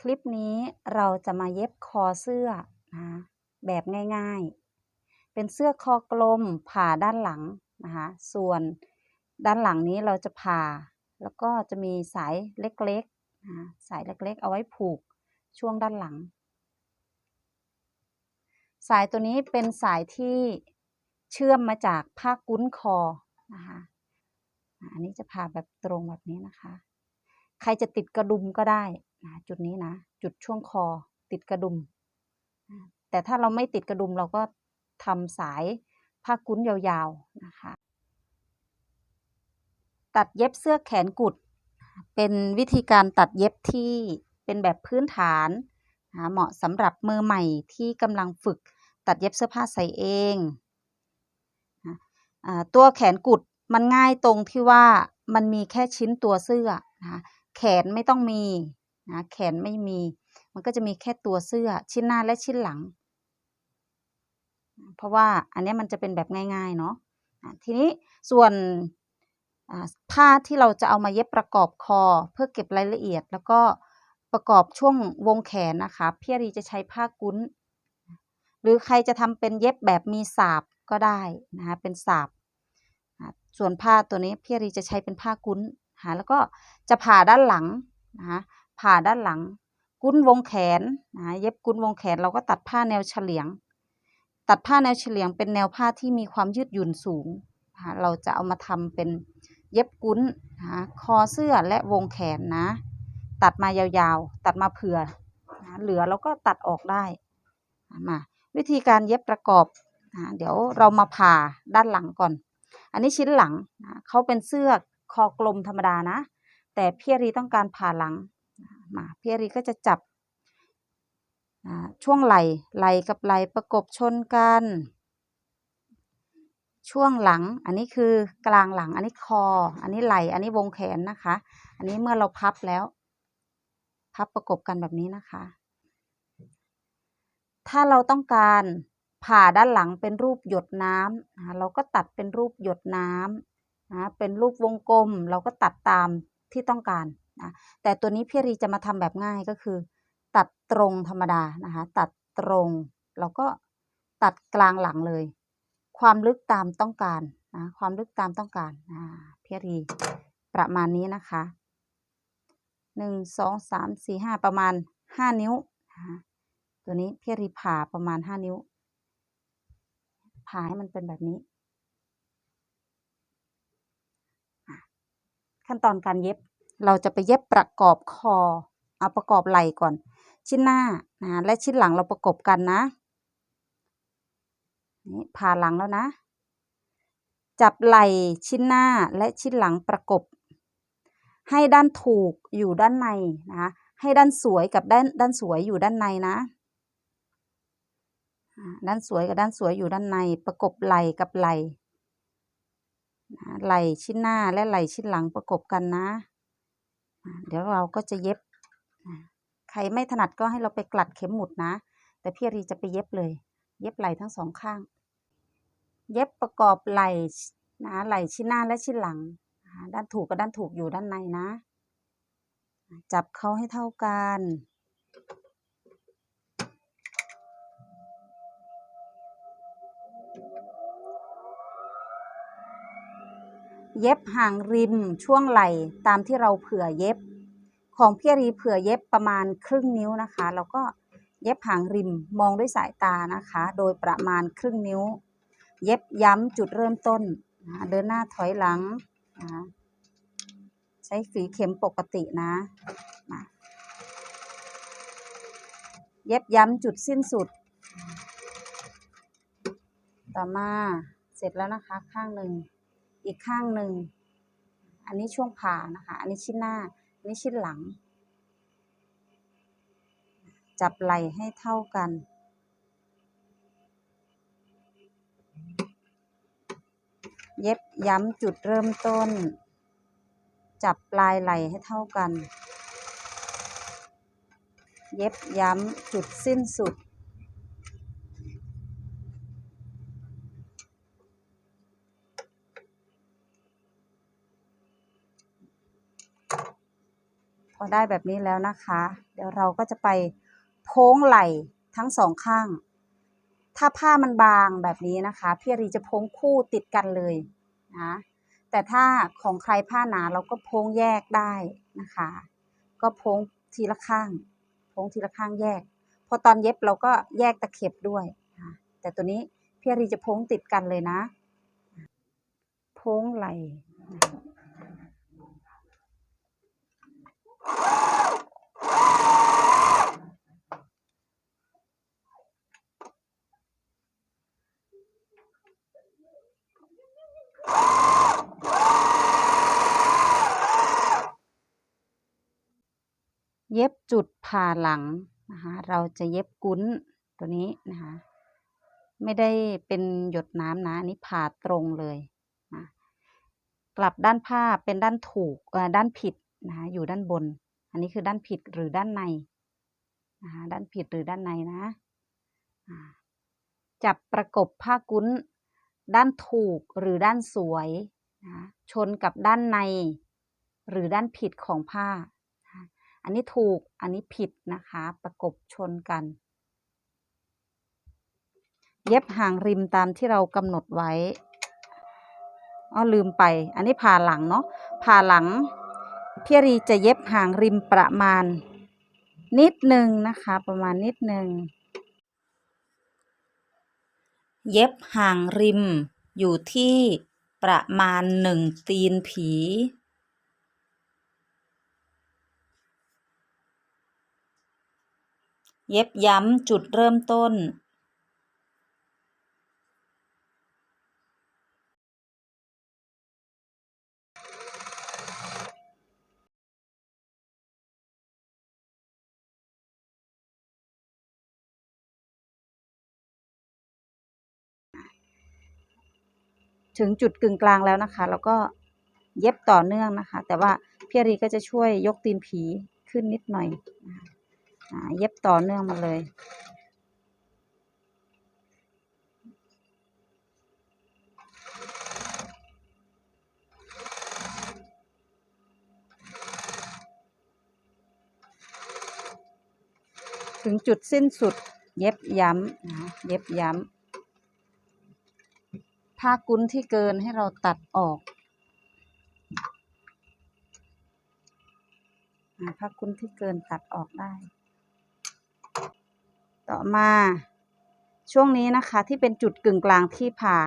คลิปนี้เราจะมาเย็บคอเสื้อนะแบบง่ายๆ เป็นเสื้อคอกลมผ่าด้านหลังนะคะส่วนด้านหลังนี้เราจะผ่า แล้วก็จะมีสายเล็กๆนะสายเล็กๆ เอาไว้ผูกช่วงด้านหลัง สายตัวนี้เป็นสายที่เชื่อมมาจากผ้ากุ้นคอนะคะอันนี้จะผ่าแบบตรงแบบนี้นะคะ ใครจะติดกระดุมก็ได้ นะจุดนี้นะ จุดช่วงคอติดกระดุม แต่ถ้าเราไม่ติดกระดุมเราก็ทำสายผ้ากุ้นยาวๆนะคะ ตัดเย็บเสื้อแขนกุด เป็นวิธีการตัดเย็บที่เป็นแบบพื้นฐานนะเหมาะสำหรับมือใหม่ที่กำลังฝึกตัดเย็บเสื้อผ้าใส่เองนะตัวแขนกุดมันง่ายตรงที่ว่ามันมีแค่ชิ้นตัวเสื้อนะแขนไม่ต้องมี นะแขนไม่มี มันก็จะมีแค่ตัวเสื้อชิ้นหน้าและชิ้นหลัง เพราะว่าอันนี้มันจะเป็นแบบง่ายๆเนาะทีนี้ส่วนผ้าที่เราจะเอามาเย็บประกอบคอ เพื่อเก็บรายละเอียด แล้วก็ประกอบช่วงวงแขนนะคะพี่รีจะใช้ผ้ากุ้น หรือใครจะทำเป็นเย็บแบบมีสาบก็ได้นะคะเป็นสาบส่วนผ้าตัวนี้พี่รีจะใช้เป็นผ้ากุ้นะะแล้วก็จะผ่าด้านหลังนะคะ ผ่าด้านหลัง กุ้นวงแขนนะเย็บกุ้นวงแขนเราก็ตัดผ้าแนวเฉลียง ตัดผ้าแนวเฉลียงเป็นแนวผ้าที่มีความยืดหยุ่นสูงนะเราจะเอามาทำเป็นเย็บกุ้นนะคอเสื้อและวงแขนนะ ตัดมายาวๆ ตัดมาเผื่อนะเหลือเราก็ตัดออกได้มาวิธีการเย็บประกอบนะเดี๋ยวเรามาผ่าด้านหลังก่อน อันนี้ชิ้นหลังนะเขาเป็นเสื้อคอกลมธรรมดานะ แต่พี่รีต้องการผ่าหลัง มาพี่อรีก็จะจับช่วงไหล่ไหลกับไหล่ประกบชนกัน ช่วงหลังอันนี้คือกลางหลังอันนี้คอ อันนี้ไหลอันนี้วงแขนนะคะ อันนี้เมื่อเราพับแล้ว พับประกบกันแบบนี้นะคะ ถ้าเราต้องการผ่าด้านหลังเป็นรูปหยดน้ำเราก็ตัดเป็นรูปหยดน้ำนะเป็นรูปวงกลม เราก็ตัดตามที่ต้องการ นะแต่ตัวนี้พี่รีจะมาทำแบบง่ายก็คือ ตัดตรงธรรมดานะคะตัดตรงเราก็ตัดกลางหลังเลย ความลึกตามต้องการนะความลึกตามต้องการอ่าพี่รีประมาณนี้นะคะหนึ่งสองสามสี่ห้าประมาณห้านิ้วนะตัวนี้พี่รีผ่าประมาณห้านิ้วผ่าให้มันเป็นแบบนี้ ขั้นตอนการเย็บ เราจะไปเย็บประกอบคอ เอาประกอบไหล่ก่อน ชิ้นหน้านะและชิ้นหลังเราประกบกันนะ นี่ผ่าหลังแล้วนะ จับไหล่ชิ้นหน้าและชิ้นหลังประกบ ให้ด้านถูกอยู่ด้านในนะให้ด้านสวยกับด้านด้านสวยอยู่ด้านในนะ ด้านสวยกับด้านสวยอยู่ด้านใน ประกบไหล่กับไหล่ไหล่ชิ้นหน้าและไหล่ชิ้นหลังประกบกันนะ เดี๋ยวเราก็จะเย็บ ใครไม่ถนัดก็ให้เราไปกลัดเข็มหมุดนะ แต่พี่รีจะไปเย็บเลย เย็บไหล่ทั้งสองข้าง เย็บประกอบไหล่นะไหล่ชิ้นหน้าและชิ้นหลัง ด้านถูกกับด้านถูกอยู่ด้านในนะ จับเขาให้เท่ากัน เย็บห่างริมช่วงไหล่ตามที่เราเผื่อเย็บ ของพี่รีเผื่อเย็บประมาณครึ่งนิ้วนะคะ แล้วก็เย็บห่างริมมองด้วยสายตานะคะ โดยประมาณครึ่งนิ้ว เย็บย้ำจุดเริ่มต้นนะเดินหน้าถอยหลังนะใช้ฝีเข็มปกตินะมาเย็บย้ำจุดสิ้นสุด ต่อมาเสร็จแล้วนะคะข้างหนึ่ง อีกข้างหนึ่ง อันนี้ช่วงผ่านะคะ อันนี้ชิ้นหน้า อันนี้ชิ้นหลัง จับไหล่ให้เท่ากัน เย็บย้ำจุดเริ่มต้น จับปลายไหล่ให้เท่ากัน เย็บย้ำจุดสิ้นสุด ได้แบบนี้แล้วนะคะ เดี๋ยวเราก็จะไปโพ้งไหล่ทั้งสองข้าง ถ้าผ้ามันบางแบบนี้นะคะ พี่รีจะโพ้งคู่ติดกันเลยนะแต่ถ้าของใครผ้าหนาเราก็โพ้งแยกได้นะคะ ก็โพ้งทีละข้างโพ้งทีละข้างแยก พอตอนเย็บเราก็แยกตะเข็บด้วยนะแต่ตัวนี้พี่รีจะโพ้งติดกันเลยนะ โพ้งไหล่นะคะ เย็บจุดผ่าหลังนะคะเราจะเย็บกุ้นตัวนี้นะคะไม่ได้เป็นหยดน้ำนะอันนี้ผ่าตรงเลยนะกลับด้านผ้าเป็นด้านถูกด้านผิด นะคะอยู่ด้านบน อันนี้คือด้านผิดหรือด้านในนะคะด้านผิดหรือด้านในนะจับประกบผ้ากุ้น ด้านถูกหรือด้านสวยนะชนกับด้านใน หรือด้านผิดของผ้า อันนี้ถูกอันนี้ผิดนะคะ ประกบชนกัน เย็บห่างริมตามที่เรากำหนดไว้อ๋อลืมไป อันนี้ผ่าหลังเนาะผ่าหลัง พี่รีจะเย็บห่างริมประมาณ นิดหนึ่งนะคะ ประมาณนิดหนึ่งเย็บห่างริมอยู่ที่ประมาณหนึ่งตีนผี เย็บย้ำจุดเริ่มต้น ถึงจุดกึ่งกลางแล้วนะคะ แล้วก็เย็บต่อเนื่องนะคะ แต่ว่าพี่รีก็จะช่วยยกตีนผีขึ้นนิดหน่อยเย็บต่อเนื่องมาเลยถึงจุดสิ้นสุดเย็บย้ำนะเย็บย้ำ ผ้ากุ้นที่เกินให้เราตัดออกผ้ากุ้นที่เกินตัดออกได้ ต่อมาช่วงนี้นะคะที่เป็นจุดกึ่งกลางที่ผ่า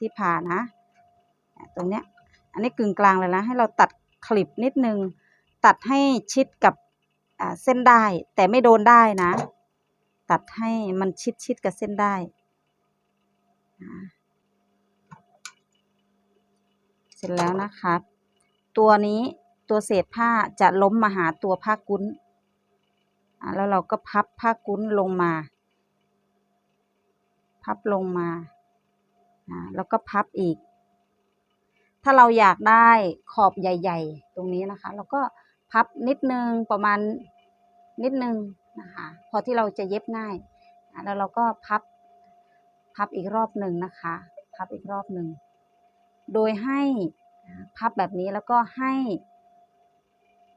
ที่ผ่านะตรงเนี้ยอันนี้กึ่งกลางเลยนะให้เราตัดคลิปนิดนึง ตัดให้ชิดกับเส้นได้ แต่ไม่โดนได้นะ ตัดให้มันชิดชิดกับเส้นได้ เสร็จแล้วนะคะ ตัวนี้ตัวเศษผ้าจะล้มมาหาตัวผ้ากุ้นแล้วเราก็พับผ้ากุ้นลงมา พับลงมา แล้วก็พับอีก ถ้าเราอยากได้ขอบใหญ่ ๆ ตรงนี้นะคะ เราก็พับนิดนึงประมาณนิดนึงนะคะ พอที่เราจะเย็บง่าย แล้วเราก็พับ พับอีกรอบหนึ่งนะคะ พับอีกรอบหนึ่ง โดยให้พับแบบนี้แล้วก็ให้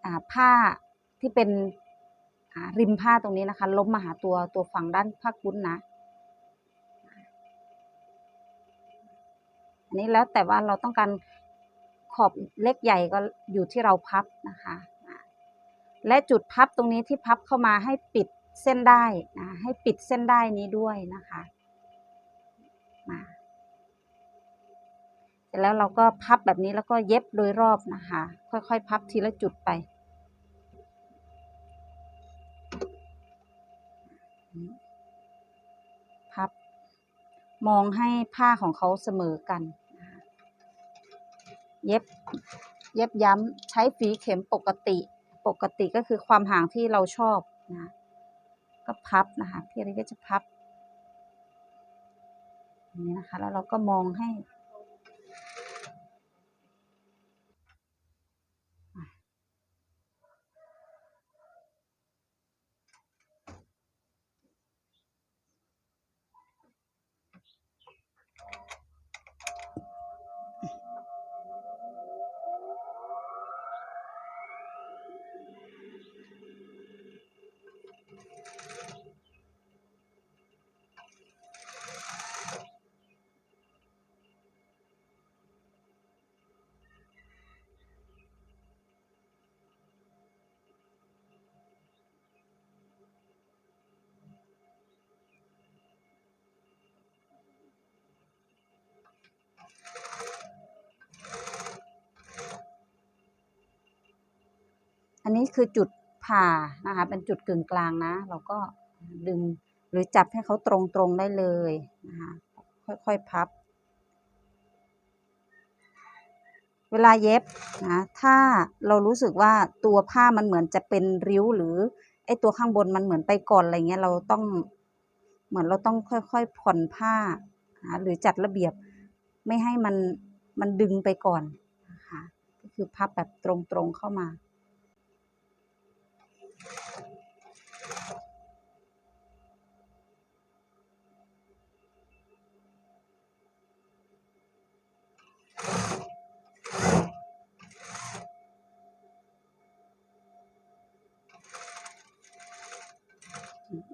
อ่าผ้าที่เป็นริมผ้าตรงนี้นะคะ ล้มมาหาตัวตัวฝั่งด้านผ้ากุ้นนะ อันนี้แล้วแต่ว่าเราต้องการขอบเล็กใหญ่ก็อยู่ที่เราพับนะคะ และจุดพับตรงนี้ที่พับเข้ามาให้ปิดเส้นได้นะให้ปิดเส้นได้นี้ด้วยนะคะมาเส ร็จแล้วเราก็พับแบบนี้แล้วก็เย็บโดยรอบนะคะ ค่อยๆ พับทีละจุดไป พับ มองให้ผ้าของเขาเสมอกัน เย็บ เย็บย้ำใช้ฝีเข็มปกติ ปกติก็คือความห่างที่เราชอบนะ ก็พับนะคะ พี่อริก็จะพับ นี้นะคะ แล้วเราก็มองให้ อันนี้คือจุดผ่านะคะ เป็นจุดกึ่งกลางนะ เราก็ดึงหรือจับให้เขาตรงๆได้เลยนะคะค่อยๆพับ เวลาเย็บนะถ้าเรารู้สึกว่าตัวผ้ามันเหมือนจะเป็นริ้วหรือไอตัวข้างบนมันเหมือนไปก่อนอะไรเงี้ยเราต้องเหมือนเราต้องค่อยๆผ่อนผ้านะหรือจัดระเบียบไม่ให้มันมันดึงไปก่อนนะคะก็คือพับแบบตรงๆเข้ามา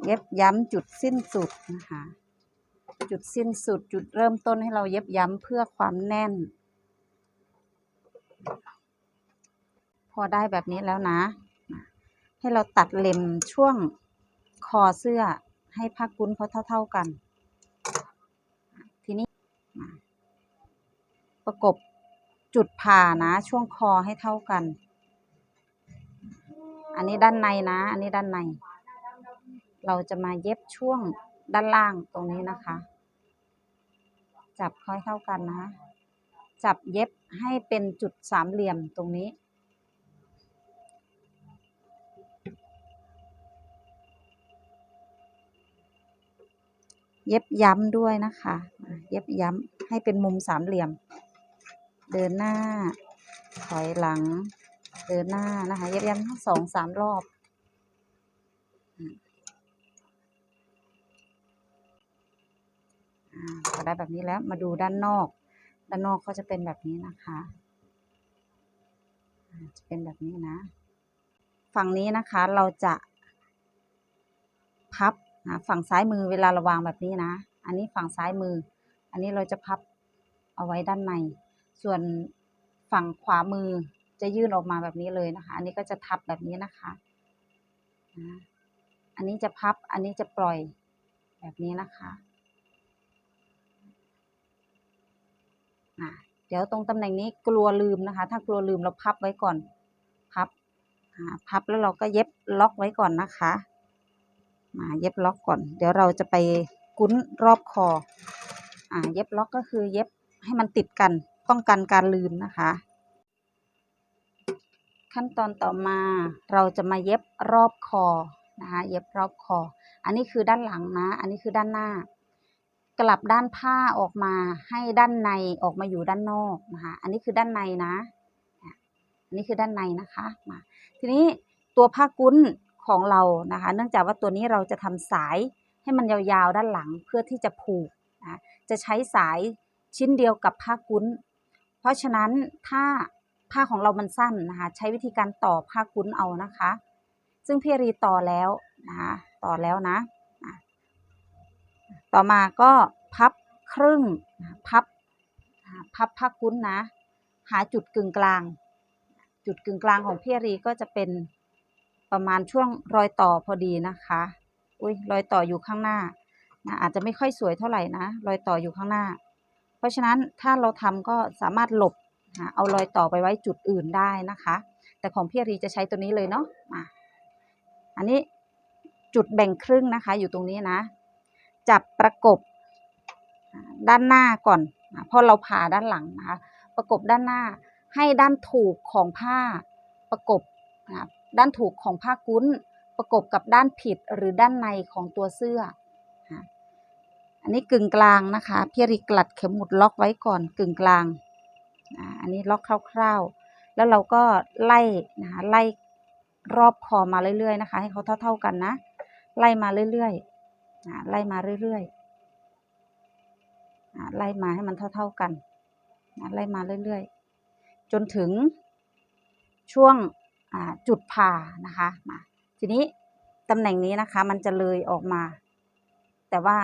ย็บย้ำจุดสิ้นสุดนะคะ จุดสิ้นสุดจุดเริ่มต้นให้เราเย็บย้ำเพื่อความแน่น พอได้แบบนี้แล้วนะ ให้เราตัดเล็มช่วงคอเสื้อให้ผ้ากุ้นเขาเท่า ๆกัน ทีนี้ประกบจุดผ่านะ ช่วงคอให้เท่ากัน อันนี้ด้านในนะ อันนี้ด้านใน เราจะมาเย็บช่วงด้านล่างตรงนี้นะคะ จับค่อยเท่ากันนะ จับเย็บให้เป็นจุดสามเหลี่ยมตรงนี้ เย็บย้ำด้วยนะคะอะเย็บย้ำให้เป็นมุมสามเหลี่ยม เดินหน้า ถอยหลัง เดินหน้านะคะ เย็บย้ำทั้งสองสามรอบ อ่า พอได้แบบนี้แล้วมาดูด้านนอก ด้านนอกก็จะเป็นแบบนี้นะคะจะเป็นแบบนี้นะ ฝั่งนี้นะคะเราจะพับฝั่งซ้ายมือเวลาเราวางแบบนี้นะ อันนี้ฝั่งซ้ายมือ อันนี้เราจะพับเอาไว้ด้านใน ส่วนฝั่งขวามือจะยื่นออกมาแบบนี้เลยนะคะ อันนี้ก็จะทับแบบนี้นะคะอันนี้จะพับ อันนี้จะปล่อยแบบนี้นะคะ อะเดี๋ยวตรงตำแหน่งนี้กลัวลืมนะคะ ถ้ากลัวลืมเราพับไว้ก่อน พับพับแล้วเราก็เย็บล็อกไว้ก่อนนะคะมาเย็บล็อกก่อน เดี๋ยวเราจะไปกุ้นรอบคออ่าเย็บล็อกก็คือเย็บให้มันติดกัน ป้องกันการลืมนะคะ ขั้นตอนต่อมาเราจะมาเย็บรอบคอนะคะ เย็บรอบคอ อันนี้คือด้านหลังนะ อันนี้คือด้านหน้า กลับด้านผ้าออกมาให้ด้านในออกมาอยู่ด้านนอกนะคะอันนี้คือด้านในนะ อันนี้คือด้านในนะคะมาทีนี้ตัวผ้ากุ้นของเรานะคะ เนื่องจากว่าตัวนี้เราจะทำสายให้มันยาวๆด้านหลังเพื่อที่จะผูกนะจะใช้สายชิ้นเดียวกับผ้ากุ้น เพราะฉะนั้นถ้าผ้าของเรามันสั้นนะคะ ใช้วิธีการต่อผ้ากุ้นเอานะคะ ซึ่งพี่รีต่อแล้วนะคะต่อแล้วนะ ต่อมาก็พับครึ่งพับพับผ้ากุ้นนะ หาจุดกึ่งกลาง จุดกึ่งกลางของพี่รีก็จะเป็นประมาณช่วงรอยต่อพอดีนะคะอุ้ยรอยต่ออยู่ข้างหน้านะอาจจะไม่ค่อยสวยเท่าไหร่นะรอยต่ออยู่ข้างหน้า เพราะฉะนั้นถ้าเราทำก็สามารถหลบนะเอารอยต่อไปไว้จุดอื่นได้นะคะ แต่ของพี่รีจะใช้ตัวนี้เลยเนาะอันนี้จุดแบ่งครึ่งนะคะ อยู่ตรงนี้นะ จับประกบด้านหน้าก่อนพราะเราผ่าด้านหลังนะคะประกบด้านหน้าให้ด้านถูกของผ้าประกบนะด้านถูกของผ้ากุ้น ประกบกับด้านผิดหรือด้านในของตัวเสื้อนะอันนี้กึ่งกลางนะคะพี่ริกลัดเข็มหมุดล็อกไว้ก่อนกึ่งกลาง อันนี้ล็อกคร่าวๆ แล้วเราก็ไล่นะคะไล่รอบคอมาเรื่อยๆนะคะ ให้เขาเท่า ๆกันนะ ไล่มาเรื่อยๆ ไล่มาเรื่อยๆไล่มาให้มันเท่า ๆกันไล่มาเรื่อยๆ จนถึงช่วงจุดผ่านะคะมาทีนี้ตำแหน่งนี้นะคะมันจะเลยออกมา แต่ว่า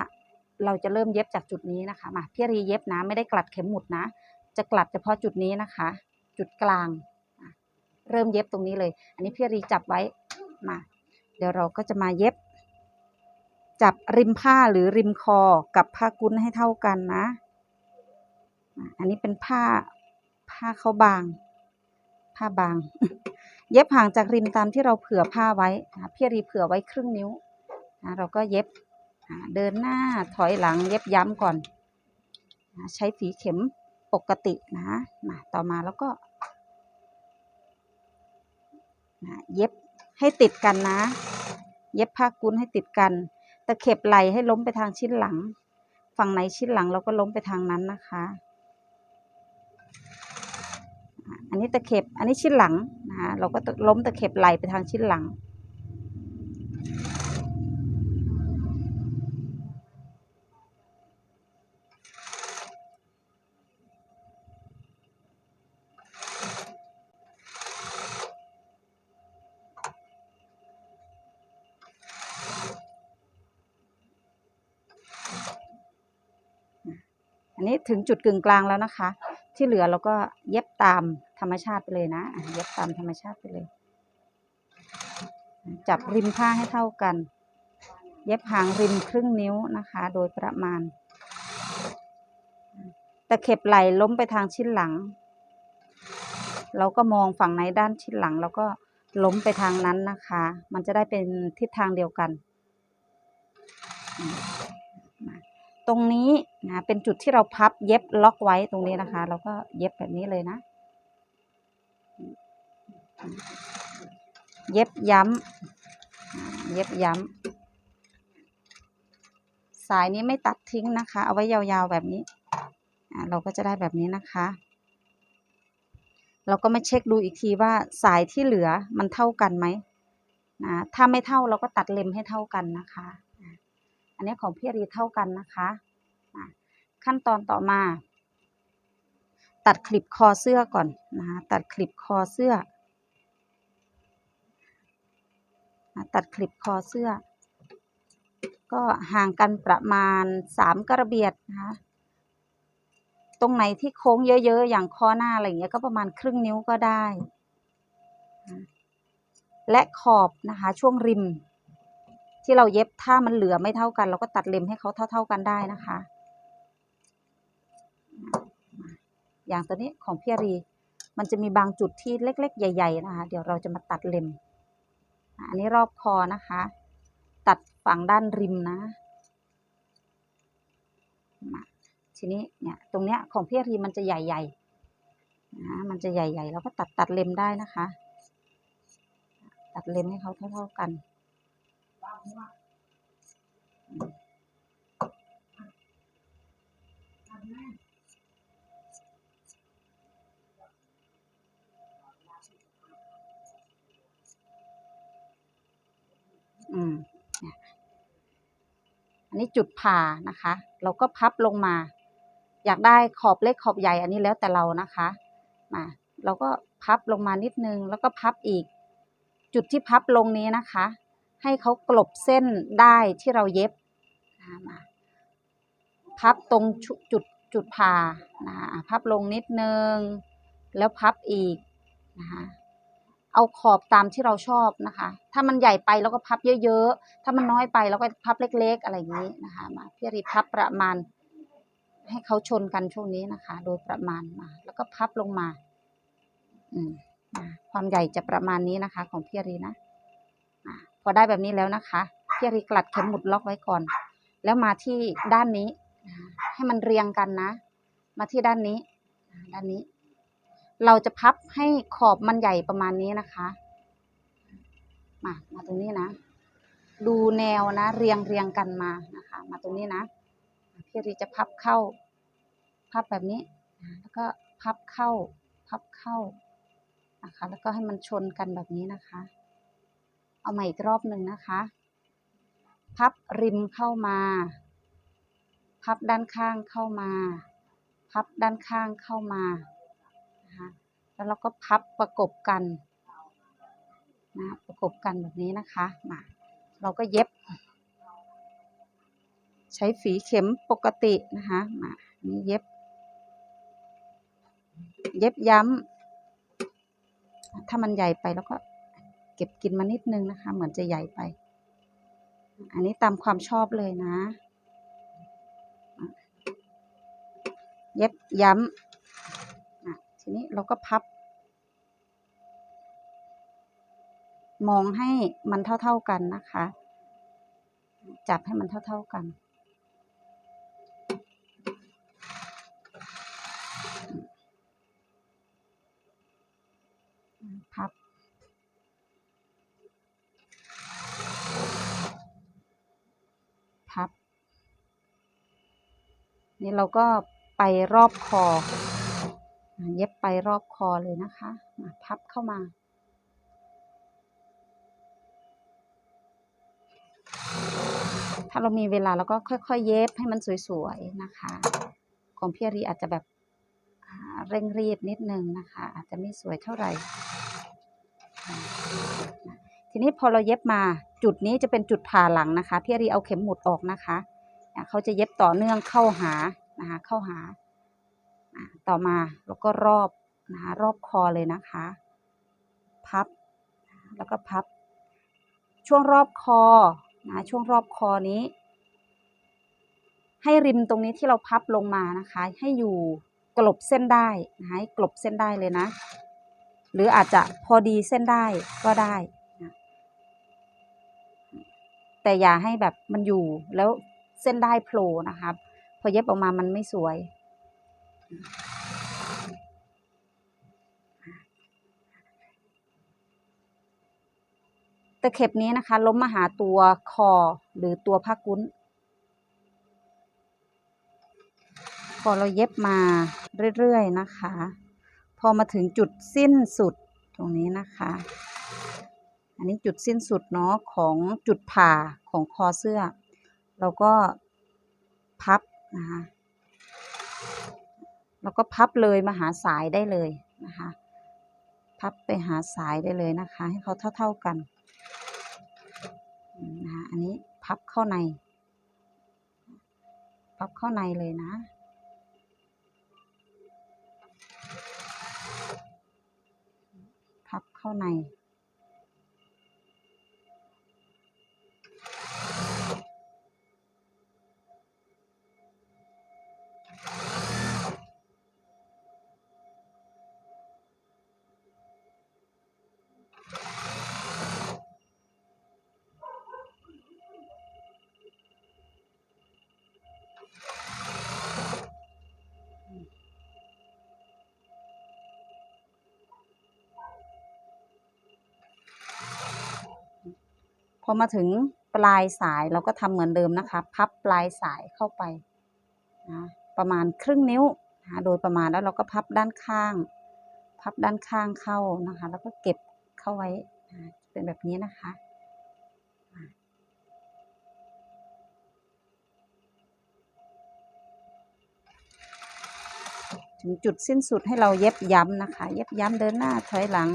เราจะเริ่มเย็บจากจุดนี้นะคะมาพี่รีเย็บนะไม่ได้กลัดเข็มหมุดนะ จะกลัดเฉพาะจุดนี้นะคะ จุดกลาง เริ่มเย็บตรงนี้เลย อันนี้พี่รีจับไว้มา เดี๋ยวเราก็จะมาเย็บ จับริมผ้าหรือริมคอกับผ้ากุ้นให้เท่ากันนะ อันนี้เป็นผ้าผ้าเขาบาง ผ้าบาง เย็บห่างจากริมตามที่เราเผื่อผ้าไว้นะพี่รีเผื่อไว้ครึ่งนิ้ว เราก็เย็บเดินหน้าถอยหลังเย็บย้ำก่อน ใช้ฝีเข็มปกตินะมาต่อมาแล้วก็เย็บให้ติดกันนะ เย็บผ้ากุ้นให้ติดกัน ตะเข็บไหลให้ล้มไปทางชิ้นหลัง ฝั่งไหนชิ้นหลังเราก็ล้มไปทางนั้นนะคะ อันนี้ตะเข็บ อันนี้ชิ้นหลังนะคะเราก็ล้มตะเข็บไหลไปทางชิ้นหลัง นี้ถึงจุดกึ่งกลางแล้วนะคะ ที่เหลือเราก็เย็บตามธรรมชาติไปเลยนะ เย็บตามธรรมชาติไปเลย จับริมผ้าให้เท่ากัน เย็บห่างริมครึ่งนิ้วนะคะ โดยประมาณตะเข็บไหลล้มไปทางชิ้นหลัง เราก็มองฝั่งไหนด้านชิ้นหลัง แล้วก็ล้มไปทางนั้นนะคะ มันจะได้เป็นทิศทางเดียวกัน ตรงนี้นะเป็นจุดที่เราพับเย็บล็อกไว้ตรงนี้นะคะ เราก็เย็บแบบนี้เลยนะ เย็บย้ำเย็บย้ำสายนี้ไม่ตัดทิ้งนะคะ เอาไว้ยาวๆแบบนี้เราก็จะได้แบบนี้นะคะ เราก็มาเช็คดูอีกทีว่าสายที่เหลือมันเท่ากันไหมนะถ้าไม่เท่าเราก็ตัดเล็มให้เท่ากันนะคะ อันนี้ของพี่รีเท่ากันนะคะขั้นตอนต่อมา ตัดคลิปคอเสื้อก่อนนะคะตัดคลิปคอเสื้อ ตัดคลิปคอเสื้อ ก็ห่างกันประมาณสามกระเบียดนะคะตรงไหนที่โค้งเยอะๆ อย่างคอหน้าอะไรอย่างเงี้ยก็ประมาณครึ่งนิ้วก็ได้ และขอบนะคะช่วงริม ที่เราเย็บถ้ามันเหลือไม่เท่ากัน เราก็ตัดเล็มให้เขาเท่า ๆกันได้นะคะ อย่างตัวนี้ของพี่รีมันจะมีบางจุดที่เล็ก ๆ ใหญ่ ๆ นะคะ เดี๋ยวเราจะมาตัดเล็ม อันนี้รอบคอนะคะ ตัดฝั่งด้านริมนะทีนี้เนี่ยตรงเนี้ยของพี่รีมันจะใหญ่ๆนะมันจะใหญ่ๆเราก็ตัดตัดเล็มได้นะคะ ตัดเล็มให้เขาเท่า ๆกัน อันนี้จุดผ่านะคะ เราก็พับลงมา อยากได้ขอบเล็กขอบใหญ่อันนี้แล้วแต่เรานะคะมาเราก็พับลงมานิดนึง แล้วก็พับอีก จุดที่พับลงนี้นะคะ ให้เขากลบเส้นได้ที่เราเย็บมาพับตรงจุดจุดผ่านะคะพับลงนิดนึง แล้วพับอีกนะคะเอาขอบตามที่เราชอบนะคะ ถ้ามันใหญ่ไปเราก็พับเยอะๆ ถ้ามันน้อยไปเราก็พับเล็ก ๆ อะไรอย่างนี้นะคะ มาพี่รีพับประมาณ ให้เขาชนกันช่วงนี้นะคะ โดยประมาณมา แล้วก็พับลงมา อืมความใหญ่จะประมาณนี้นะคะ ของพี่รีนะ พอได้แบบนี้แล้วนะคะพี่รีกลัดเข็มหมุดล็อกไว้ก่อน แล้วมาที่ด้านนี้ ให้มันเรียงกันนะ มาที่ด้านนี้ ด้านนี้ เราจะพับให้ขอบมันใหญ่ประมาณนี้นะคะ มา มาตรงนี้นะ ดูแนวนะ เรียงเรียงกันมานะคะ มาตรงนี้นะพี่รีจะพับเข้า พับแบบนี้ แล้วก็พับเข้า พับเข้านะคะ แล้วก็ให้มันชนกันแบบนี้นะคะ เอาใหม่อีกรอบหนึ่งนะคะ พับริมเข้ามา พับด้านข้างเข้ามา พับด้านข้างเข้ามานะคะแล้วเราก็พับประกบกันนะประกบกันแบบนี้นะคะมาเราก็เย็บ ใช้ฝีเข็มปกตินะคะมานี่เย็บ เย็บย้ำถ้ามันใหญ่ไปแล้วก็ เก็บกินมานิดนึงนะคะ เหมือนจะใหญ่ไป อันนี้ตามความชอบเลยนะ เย็บย้ำทีนี้เราก็พับ มองให้มันเท่าๆกันนะคะ จับให้มันเท่าๆกัน นี่เราก็ไปรอบคอ เย็บไปรอบคอเลยนะคะพับเข้ามา ถ้าเรามีเวลาเราก็ค่อยๆ เย็บให้มันสวยๆนะคะ ของพี่รีอาจจะแบบเร่งรีบนิดนึงนะคะ อาจจะไม่สวยเท่าไหร่ ทีนี้พอเราเย็บมาจุดนี้จะเป็นจุดผ่าหลังนะคะ พี่รีเอาเข็มหมุดออกนะคะ เขาจะเย็บต่อเนื่องเข้าหานะคะเข้าหาต่อมาแล้วก็รอบนะคะรอบคอเลยนะคะ พับแล้วก็พับ ช่วงรอบคอนะช่วงรอบคอนี้ ให้ริมตรงนี้ที่เราพับลงมานะคะ ให้อยู่กลบเส้นได้นะคะให้กลบเส้นได้เลยนะ หรืออาจจะพอดีเส้นได้ก็ได้นะแต่อย่าให้แบบมันอยู่แล้ว เส้นได้โผล่นะคะพอเย็บออกมามันไม่สวย ตะเข็บนี้นะคะ ล้มมาหาตัวคอหรือตัวผ้ากุ้นพอเราเย็บมาเรื่อยๆนะคะ พอมาถึงจุดสิ้นสุดตรงนี้นะคะอันนี้จุดสิ้นสุดเนาะของจุดผ่าของคอเสื้อ เราก็พับนะคะแล้วก็พับเลยมาหาสายได้เลยนะคะ พับไปหาสายได้เลยนะคะ ให้เขาเท่า ๆกันนะคะอันนี้พับเข้าใน พับเข้าในเลยนะพับเข้าใน พอมาถึงปลายสายเราก็ทำเหมือนเดิมนะคะ พับปลายสายเข้าไปนะประมาณครึ่งนิ้วนะโดยประมาณแล้วเราก็พับด้านข้าง พับด้านข้างเข้านะคะ แล้วก็เก็บเข้าไว้เป็นแบบนี้นะคะถึงจุดสิ้นสุดให้เราเย็บย้ำนะคะ เย็บย้ำเดินหน้าถอยหลัง